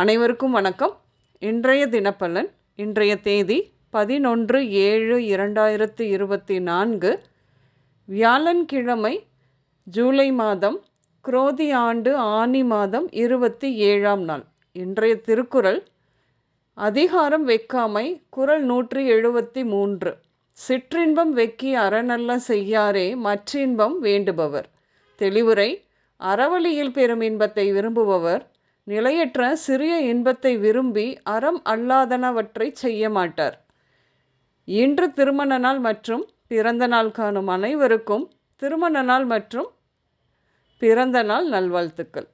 அனைவருக்கும் வணக்கம். இன்றைய தினப்பலன் இன்றைய தேதி பதினொன்று ஏழு இரண்டாயிரத்து இருபத்தி நான்கு வியாழன்கிழமை ஜூலை மாதம் குரோதி ஆண்டு ஆனி மாதம் இருபத்தி ஏழாம் நாள். இன்றைய திருக்குறள் அதிகாரம் வெக்காமை குறள் நூற்றி எழுபத்தி மூன்று. சிற்றின்பம் வெக்கி அறநல்ல செய்யாரே மற்றின்பம் வேண்டுபவர். தெளிவுரை அறவழியில் பெறும் இன்பத்தை விரும்புபவர் நிலையற்ற சிறிய இன்பத்தை விரும்பி அறம் அல்லாதனவற்றை செய்ய மாட்டார். இன்று திருமண நாள் மற்றும் பிறந்த நாள் காணும் அனைவருக்கும் திருமண நாள் மற்றும் பிறந்த நாள் நல்வாழ்த்துக்கள்.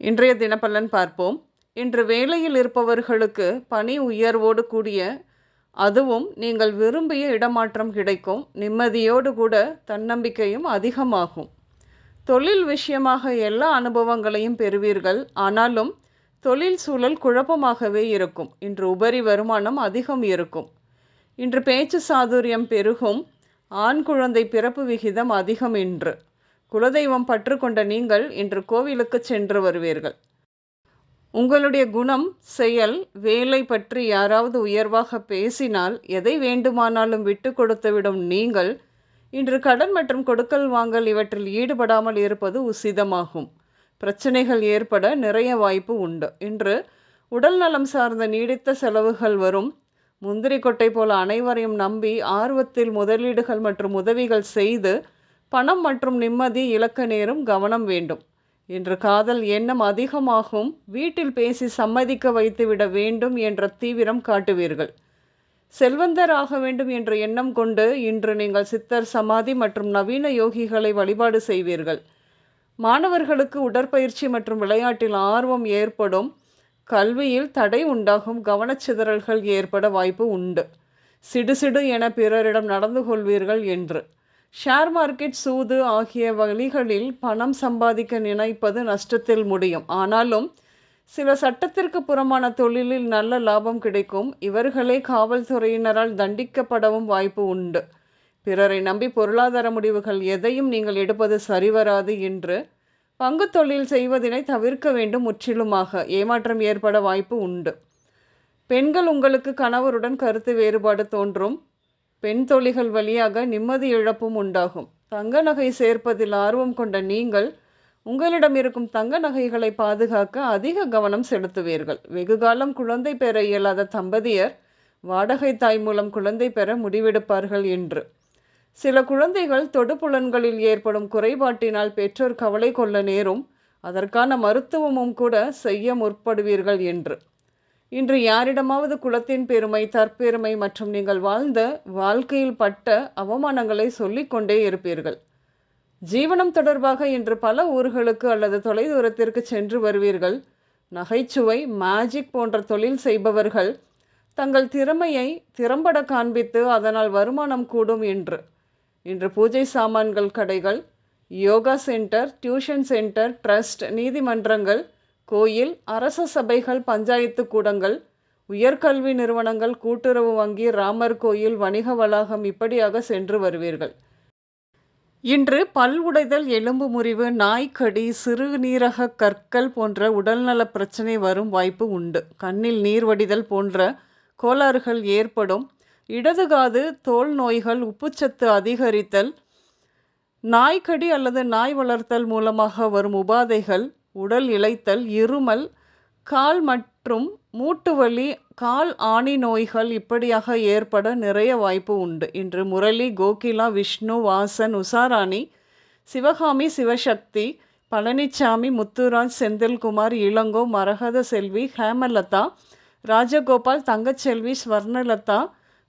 இன்றைய தினப்பலன் பார்ப்போம். இன்று வேலையில் இருப்பவர்களுக்கு பணி உயர்வோடு கூடிய அதுவும் நீங்கள் விரும்பிய இடமாற்றம் கிடைக்கும். நிம்மதியோடு கூட தன்னம்பிக்கையும் அதிகமாகும். தொழில் விஷயமாக எல்லா அனுபவங்களையும் பெறுவீர்கள். ஆனாலும் தொழில் சூழல் குழப்பமாகவே இருக்கும். இன்று உபரி வருமானம் அதிகம் இருக்கும். இன்று பேச்சு சாதுரியம் பெருகும். ஆண் குழந்தை பிறப்பு விகிதம் அதிகம் இன்று. குலதெய்வம் பற்றுக்கொண்ட நீங்கள் இன்று கோவிலுக்கு சென்று வருவீர்கள். உங்களுடைய குணம் செயல் வேலை பற்றி யாராவது உயர்வாக பேசினால் எதை வேண்டுமானாலும் விட்டு கொடுத்துவிடும் நீங்கள் இன்று கடன் மற்றும் கொடுக்கல் வாங்கல் இவற்றில் ஈடுபடாமல் இருப்பது உசிதமாகும். பிரச்சனைகள் ஏற்பட நிறைய வாய்ப்பு உண்டு. இன்று உடல் நலம் சார்ந்த நீடித்த செலவுகள் வரும். முந்திரி கொட்டை போல அனைவரையும் நம்பி ஆர்வத்தில் முதலீடுகள் மற்றும் உதவிகள் செய்து பணம் மற்றும் நிம்மதி இழக்க நேரும் கவனம் வேண்டும். இன்று காதல் எண்ணம் அதிகமாகும். வீட்டில் பேசி சம்மதிக்க வைத்துவிட வேண்டும் என்ற தீவிரம் காட்டுவீர்கள். செல்வந்தர் ஆக வேண்டும் என்ற எண்ணம் கொண்டு இன்று நீங்கள் சித்தர் சமாதி மற்றும் நவீன யோகிகளை வழிபாடு செய்வீர்கள். மாணவர்களுக்கு உடற்பயிற்சி மற்றும் விளையாட்டில் ஆர்வம் ஏற்படும் கல்வியில் தடை உண்டாகும் கவனச்சிதறல்கள் ஏற்பட வாய்ப்பு உண்டு. சிடுசிடு என பிறரிடம் நடந்து கொள்வீர்கள் என்று. ஷேர் மார்க்கெட் சூது ஆகிய வழிகளில் பணம் சம்பாதிக்க நினைப்பது நஷ்டத்தில் முடியும். ஆனாலும் சில சட்டத்திற்கு புறமான தொழிலில் நல்ல லாபம் கிடைக்கும். இவர்களே காவல்துறையினரால் தண்டிக்கப்படவும் வாய்ப்பு உண்டு. பிறரை நம்பி பொருளாதார முடிவுகள் எதையும் நீங்கள் எடுப்பது சரிவராது என்று பங்கு தொழில் செய்வதனை தவிர்க்க வேண்டும் முற்றிலுமாக. ஏமாற்றம் ஏற்பட வாய்ப்பு உண்டு. பெண்கள் உங்களுக்கு கணவருடன் கருத்து வேறுபாடு தோன்றும். பெண் தொழில்கள் வழியாக நிம்மதி இழப்பும் உண்டாகும். தங்க நகை சேர்ப்பதில் ஆர்வம் கொண்ட நீங்கள் உங்களிடம் இருக்கும் தங்க நகைகளை பாதுகாக்க அதிக கவனம் செலுத்துவீர்கள். வெகுகாலம் குழந்தை பெற இயலாத தம்பதியர் வாடகை தாய் மூலம் குழந்தை பெற முடிவெடுப்பார்கள் என்று. சில குழந்தைகள் தொடுப்புலன்களில் ஏற்படும் குறைபாட்டினால் பெற்றோர் கவலை கொள்ள நேரும் அதற்கான மருத்துவமும் கூட செய்ய முற்படுவீர்கள் என்று. இன்று யாரிடமாவது குலத்தின் பெருமை தற்பெருமை மற்றும் நீங்கள் வாழ்ந்த வாழ்க்கையில் பட்ட அவமானங்களை சொல்லிக்கொண்டே இருப்பீர்கள். ஜீவனம் தொடர்பாக இன்று பல ஊர்களுக்கு அல்லது தொலைதூரத்திற்கு சென்று வருவீர்கள். நகைச்சுவை மேஜிக் போன்ற தொழில் செய்பவர்கள் தங்கள் திறமையை திறம்பட காண்பித்து அதனால் வருமானம் கூடும் என்று இன்று பூஜை சாமான்கள் கடைகள் yoga centre tuition centre trust நீதிமன்றங்கள் கோயில் அரச சபைகள் பஞ்சாயத்து கூடங்கள் உயர்கல்வி நிறுவனங்கள் கூட்டுறவு வங்கி ராமர் கோயில் வணிக வளாகம் இப்படியாக சென்று வருவீர்கள். இன்று பல் உடைதல் எலும்பு முறிவு நாய்க்கடி சிறுநீரக கற்கள் போன்ற உடல்நல பிரச்சனை வரும் வாய்ப்பு உண்டு. கண்ணில் நீர் வடிதல் போன்ற கோளாறுகள் ஏற்படும். இடதுகாது தோல் நோய்கள் உப்புச்சத்து அதிகரித்தல் நாய்க்கடி அல்லது நாய் வளர்த்தல் மூலமாக வரும் உபாதைகள் உடல் இளைத்தல் இருமல் கால் மட் மற்றும் மூட்டு வலி கால் ஆணி நோய்கள் இப்படியாக ஏற்பட நிறைய வாய்ப்பு உண்டு. இன்று முரளி கோகிலா விஷ்ணு வாசன் உஷாராணி சிவகாமி சிவசக்தி பழனிசாமி முத்துராஜ் செந்தில்குமார் இளங்கோ மரகத செல்வி ஹேமலதா ராஜகோபால் தங்கச்செல்வி ஸ்வர்ணலதா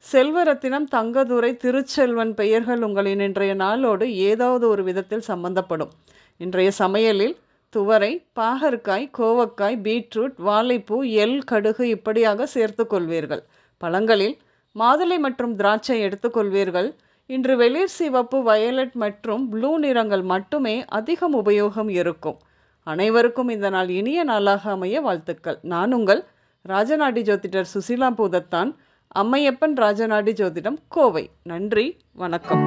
செல்வரத்தினம் தங்கதுரை திருச்செல்வன் பெயர்கள் உங்களின் இன்றைய நாளோடு ஏதாவது ஒரு விதத்தில் சம்பந்தப்படும். இன்றைய சமையலில் துவரை பாகற்காய் கோவக்காய் பீட்ரூட் வாழைப்பூ எல் கடுகு இப்படியாக சேர்த்து கொள்வீர்கள். பழங்களில் மாதுளை மற்றும் திராட்சை எடுத்துக்கொள்வீர்கள் இன்று வெளிர் சிவப்பு வயலட் மற்றும் ப்ளூ நிறங்கள் மட்டுமே அதிகம் உபயோகம் இருக்கும். அனைவருக்கும் இந்த நாள் இனிய நாளாக அமைய வாழ்த்துக்கள். நான் உங்கள் ராஜநாடி ஜோதிடர் சுசிலா பூதத்தான் அம்மையப்பன் ராஜநாடி ஜோதிடம் கோவை. நன்றி வணக்கம்.